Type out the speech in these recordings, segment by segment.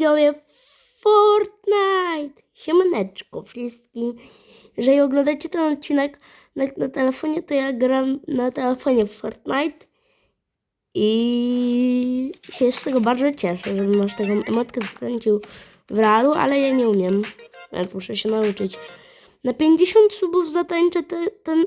widzowie Fortnite! Siemaneczko wszystkim. Jeżeli oglądacie ten odcinek na, na telefonie, to ja gram na telefonie w Fortnite i się z tego bardzo cieszę, że masz taką emotkę zatańczył w realu, ale ja nie umiem, więc muszę się nauczyć. Na 50 subów zatańczę te, ten,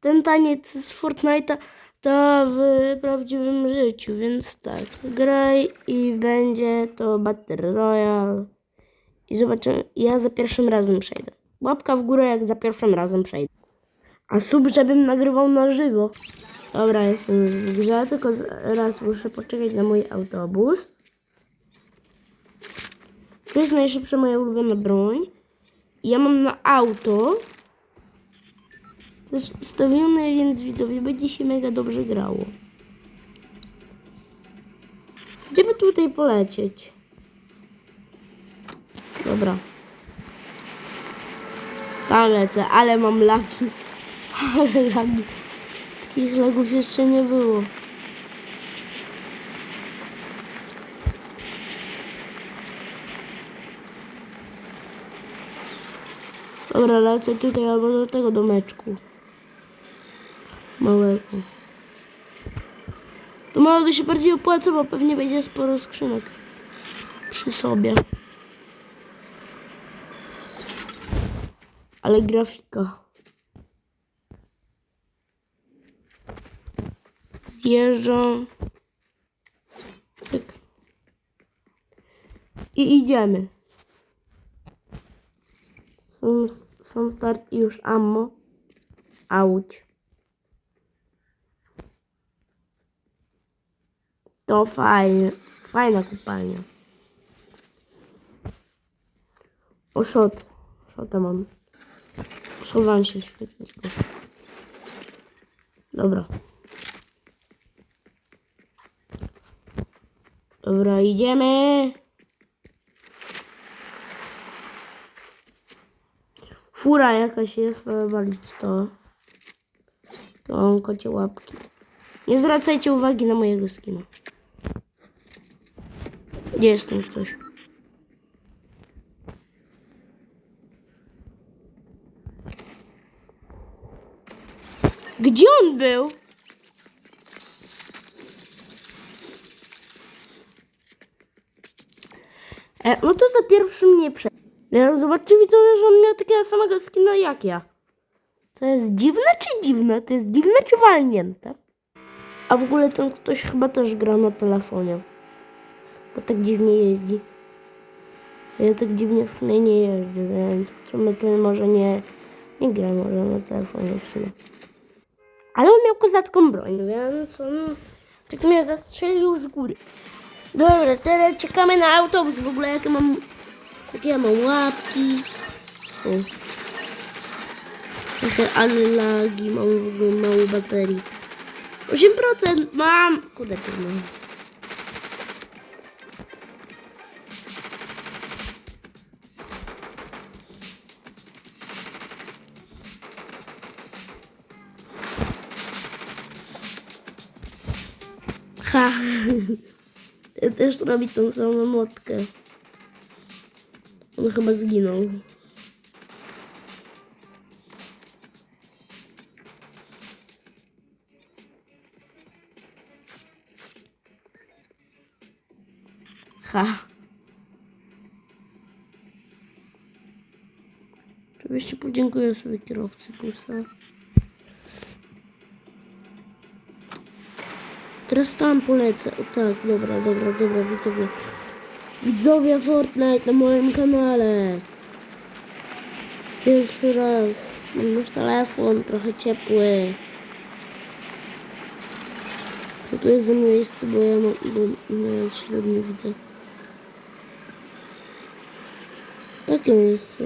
ten taniec z Fortnite'a to w prawdziwym życiu, więc tak, graj i będzie to Battle Royale i zobaczymy, ja za pierwszym razem przejdę. Łapka w górę jak za pierwszym razem przejdę. A sub, żebym nagrywał na żywo. Dobra, jestem w grze, tylko raz muszę poczekać na mój autobus. To jest najszybsza moja ulubiona broń. Ja mam na auto. Ustawione, więc widzowie będzie się mega dobrze grało. Gdzie by tutaj polecieć? Dobra. Tam lecę, ale mam laki. Ale lagi. Takich lagów jeszcze nie było. Dobra, lecę tutaj albo do tego domeczku. Do małego się bardziej opłaca, bo pewnie będzie sporo skrzynek przy sobie. Ale grafika. Zjeżdżam. Tak. I idziemy. Są start i już ammo. Auć. To fajnie. Fajna kopalnia. O, shot. Shota mam. Schowałem się świetnie. Dobra. Dobra, idziemy. Fura jakaś jest, ale walić to. To mam kocie łapki. Nie zwracajcie uwagi na mojego skina. Gdzie jest tam ktoś? Gdzie on był? E, no to za pierwszym nie prze... Ja zobaczcie widzowie, że on miał takiego samego skina jak ja. To jest dziwne czy dziwne? To jest dziwne czy walnięte? A w ogóle ten ktoś chyba też gra na telefonie. Bo tak dziwnie jeździ. Ja tak dziwnie w sumie nie jeżdżę, więc w sumie to może nie... Nie gra może na telefonie w sumie. Ale on miał kozacką broń, więc on tak mnie zastrzelił z góry. Dobra, teraz czekamy na autobus. W ogóle jakie mam... Jakie ja mam łapki. O. Trochę ale lagi, mam w ogóle mało baterii. 8% mam! Kurde, trudno. Ha! Też robi tą samą motkę. On chyba zginął. Ha. Oczywiście podziękuję sobie kierowcy busa. Teraz tam polecę. O tak, dobra, dobra, dobra, widzowie. Widzowie Fortnite na moim kanale. Pierwszy raz. Mam nasz telefon, trochę ciepły. Co to jest za miejsce, bo ja mam, bo ja średnio widzę. Takie miejsce.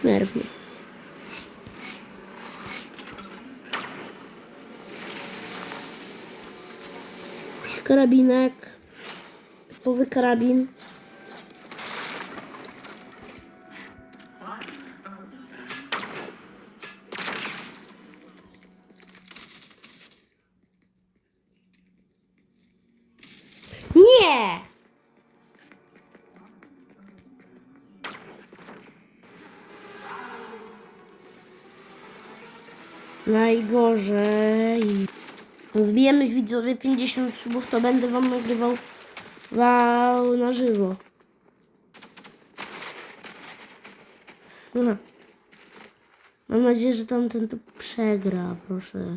Smerfnie. karabinek. Typowy karabin. Nie! Najgorzej. Wbijemy widzowie 50 subów, to będę wam nagrywał wow, na żywo. Aha. Mam nadzieję, że tamten to przegra, proszę.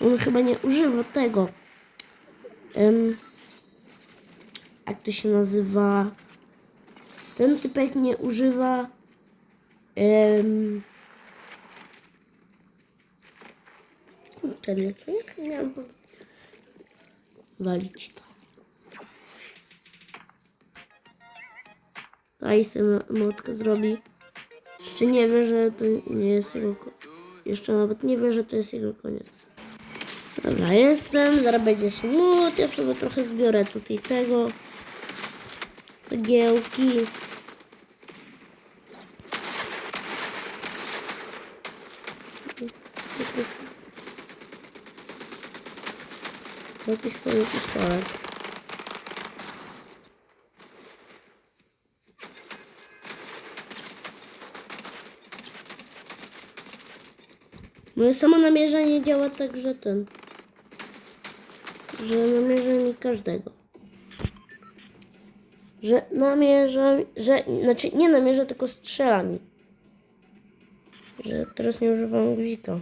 On chyba nie używa tego. Em, jak to się nazywa? Ten typek nie używa. Um, kurczę, no co jak miałem po- walić to? Daj sobie motkę zrobi. Jeszcze nie wie, że to nie jest jego. Jeszcze nawet nie wie, że to jest jego koniec. Dobra, jestem. Zaraz będzie smut. Ja sobie trochę zbiorę tutaj tego. Cegiełki. Jakiś kolejny pistolet. Moje samo namierzenie działa tak, że ten. Że namierza mi każdego. Że namierza, że, znaczy nie namierza, tylko strzela mi. Że teraz nie używam guzika.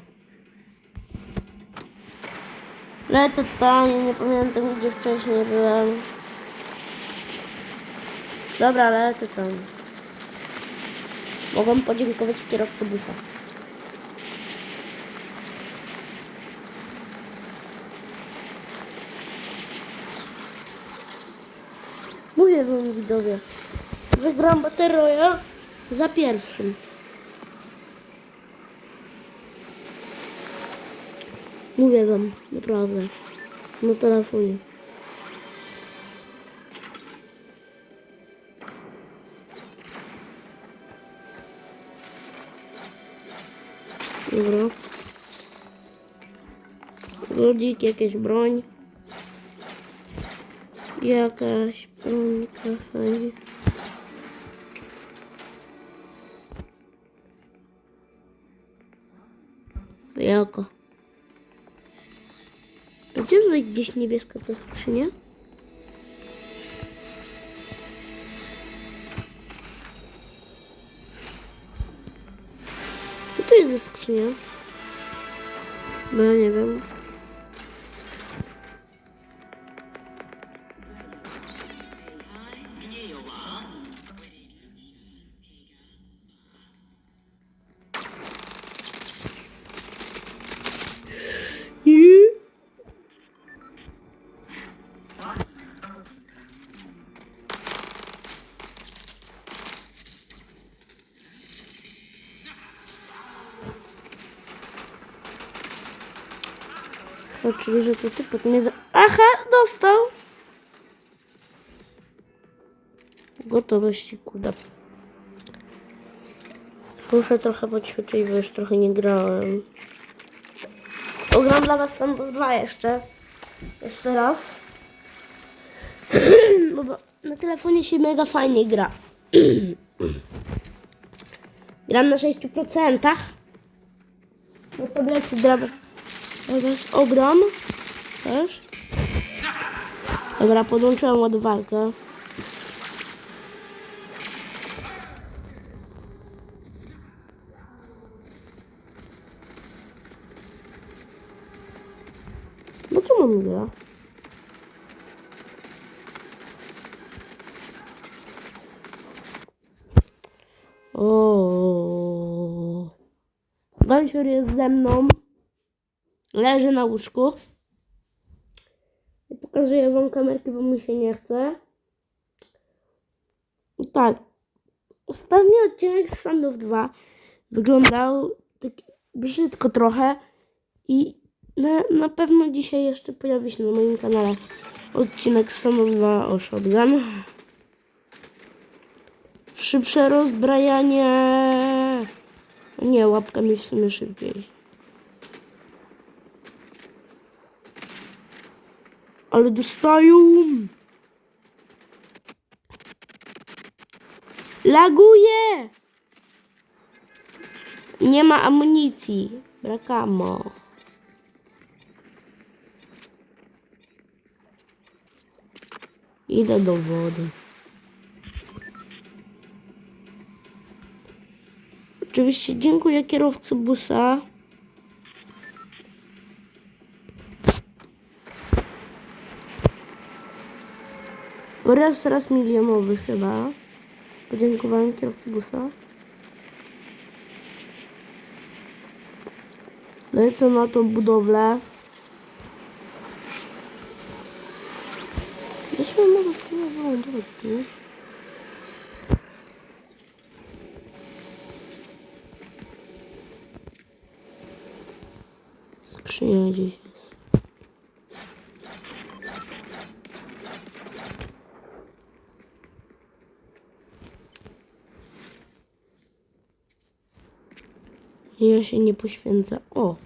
Lecę tam, nie pamiętam gdzie wcześniej byłem. Dobra, lecę tam. Mogą podziękować kierowcy busa. Mówię wam widzowie. Wygram bateroja za pierwszym. Mówię wam, naprawdę. Na telefonie. Dobra. Ludzik, jakieś broń. Jakaś brońka fajnie. Jaka? Tutaj gdzieś niebieska ta skrzynia? Co to jest za skrzynia? Bo ja nie wiem. Oczywiście, że to typek mnie za... Aha, dostał! Gotowości, kuda. Muszę trochę poćwiczyć, bo już trochę nie grałem. Ogram dla was tam dwa jeszcze. Jeszcze raz. Bo na telefonie się mega fajnie gra. Gram na 6%. Na tablecie gram. Teraz ogram. Też. Dobra, podłączyłem ładowarkę. No co mam gra? O. Gąsior jest ze mną. Leży na łóżku. I pokazuję wam kamerkę, bo mi się nie chce. Tak. Ostatni odcinek z Sandów 2 wyglądał tak brzydko trochę. I na, na pewno dzisiaj jeszcze pojawi się na moim kanale odcinek z Sandów 2 o shotgun. Szybsze rozbrajanie. Nie, łapkami w sumie szybciej. Ale dostają. Laguje! Nie ma amunicji. Brakamo. Idę do wody. Oczywiście dziękuję kierowcy busa. Raz, raz milionowy chyba. Podziękowałem kierowcy busa. Lecę na tą budowlę. Jeśli mogę wylądować tu. Skrzynia gdzieś jest. Ja się nie poświęcę. O!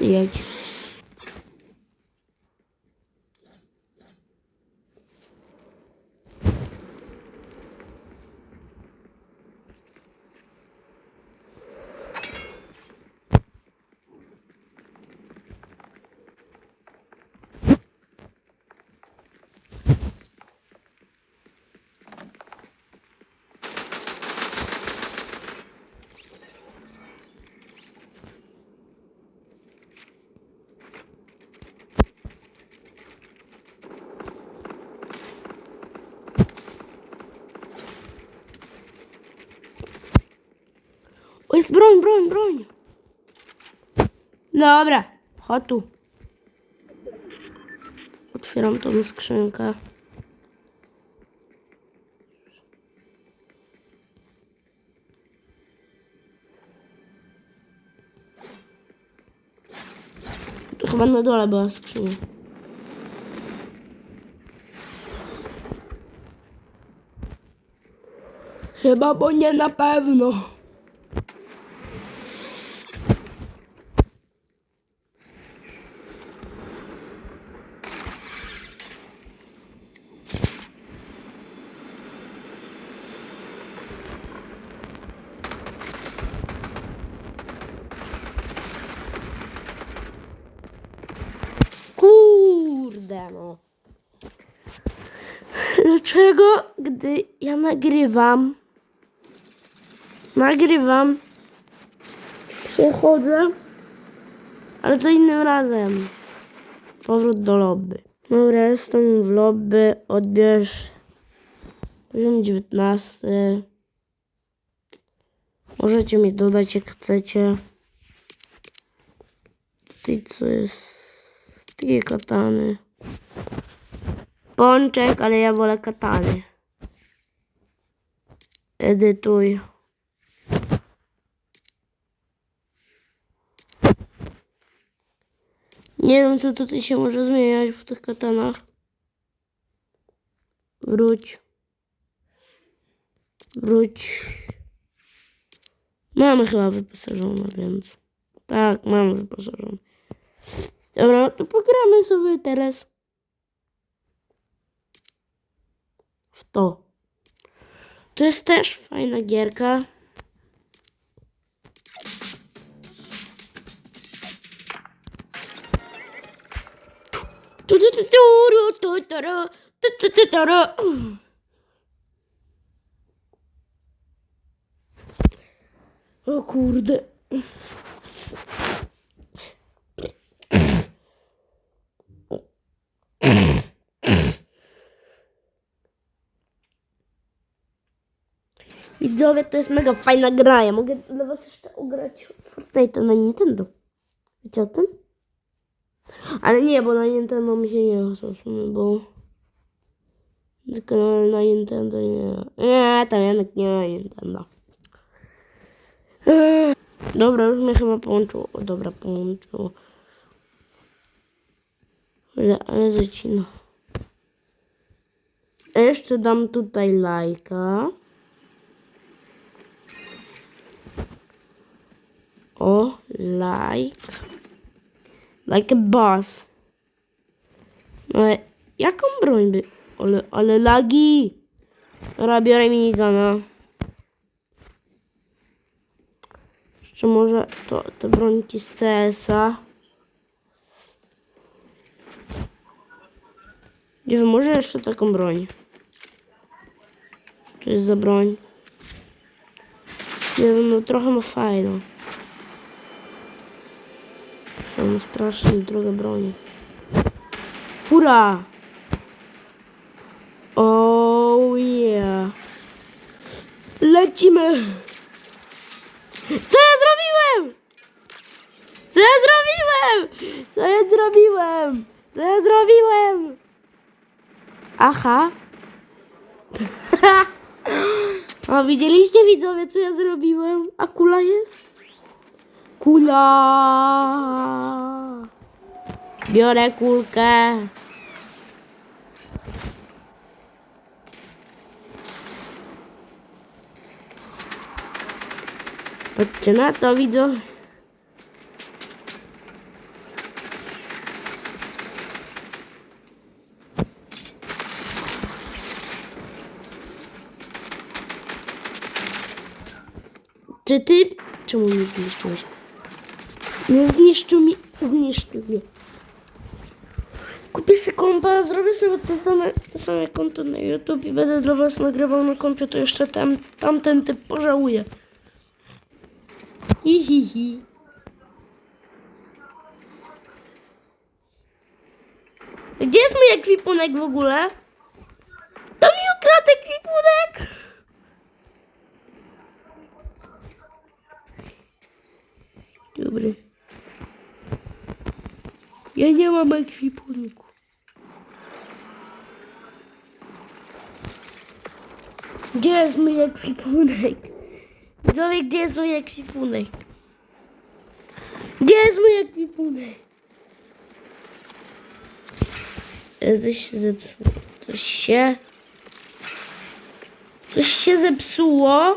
Jedź. Jest broń, broń, broń. Dobra, chodź tu. Otwieram tą skrzynkę. Tu chyba na dole była skrzynia. Chyba, bo nie na pewno. Kurde no. Dlaczego, gdy nagrywam, nagrywam, przechodzę, ale co innym razem. Powrót do lobby. Dobra, jestem w lobby, odbierz poziom 19. Możecie mi dodać jak chcecie. Tutaj co jest? Takie katany. Pączek, ale ja wolę katany. Edytuj. Nie wiem, co tutaj się może zmieniać w tych katanach. Wróć. Wróć. Mamy chyba wyposażone, więc. Tak, mamy wyposażone. Dobra, to pogramy sobie teraz w to. To jest też fajna gierka. Tu. O kurde. Widzowie, to jest mega fajna gra. Ja mogę dla was jeszcze ugrać Fortnite na Nintendo. Wiecie o tym? Ale nie, bo na Nintendo mi się nie sumie, bo... Tylko na, na Nintendo nie... Nie, tam jednak nie na Nintendo. Ech. Dobra, już mnie chyba połączyło. O, dobra, połączyło. Ale, ale zacina. Jeszcze dam tutaj lajka. O, like. Like a boss. No, ale jaką broń by... Ale, ale lagi! Dobra, biorę minigana. Jeszcze może to, te broniki z CS-a. Nie wiem, może jeszcze taką broń. To jest za broń? Nie wiem, no trochę ma fajną. Są strasznie drogie broni. Fura! Oh yeah. Lecimy! Co ja zrobiłem? Co ja zrobiłem? Co ja zrobiłem? Co ja zrobiłem? Aha. O, widzieliście widzowie, co ja zrobiłem? A kula jest? Kula! Biorę kulkę. Patrzcie na to, widzowie. Czy ty... Czemu mnie zniszczyłeś? No zniszczył mi... Zniszczył mnie. Kupię sobie kompa, zrobię sobie te same, te same konto na YouTube i będę dla was nagrywał na kompie, to jeszcze tam, tamten typ pożałuje. Hi, hi, hi. Gdzie jest mój ekwipunek w ogóle? To mi ukradł ekwipunek! Dobry. Ja nie mam ekwipunku. Gdzie jest mój ekwipunek? Widzowie, gdzie jest mój ekwipunek? Gdzie jest mój ekwipunek? E, Coś się zepsuło. Coś się... Coś się zepsuło.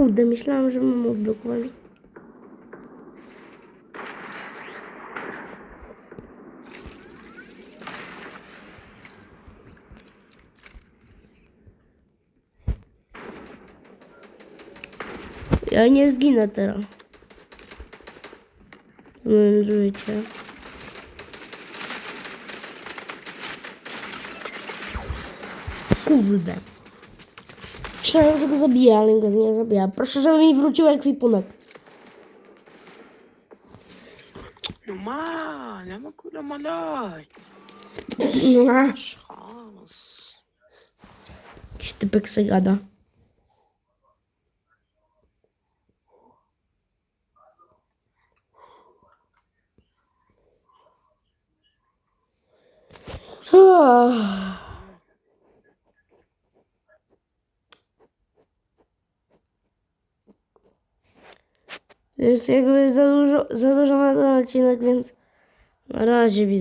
Kurde, myślałam, że mam odblokowany. Ja nie zginę teraz. Moim. Kurde. Myślałem, że go zabija, ale go nie zabija. Proszę, żeby mi wrócił ekwipunek. No man, naman ko naman ay. No. Szans. Jakiś typek se gada. Ah. To jest jakby za dużo, za dużo na ten odcinek, więc na razie widzę.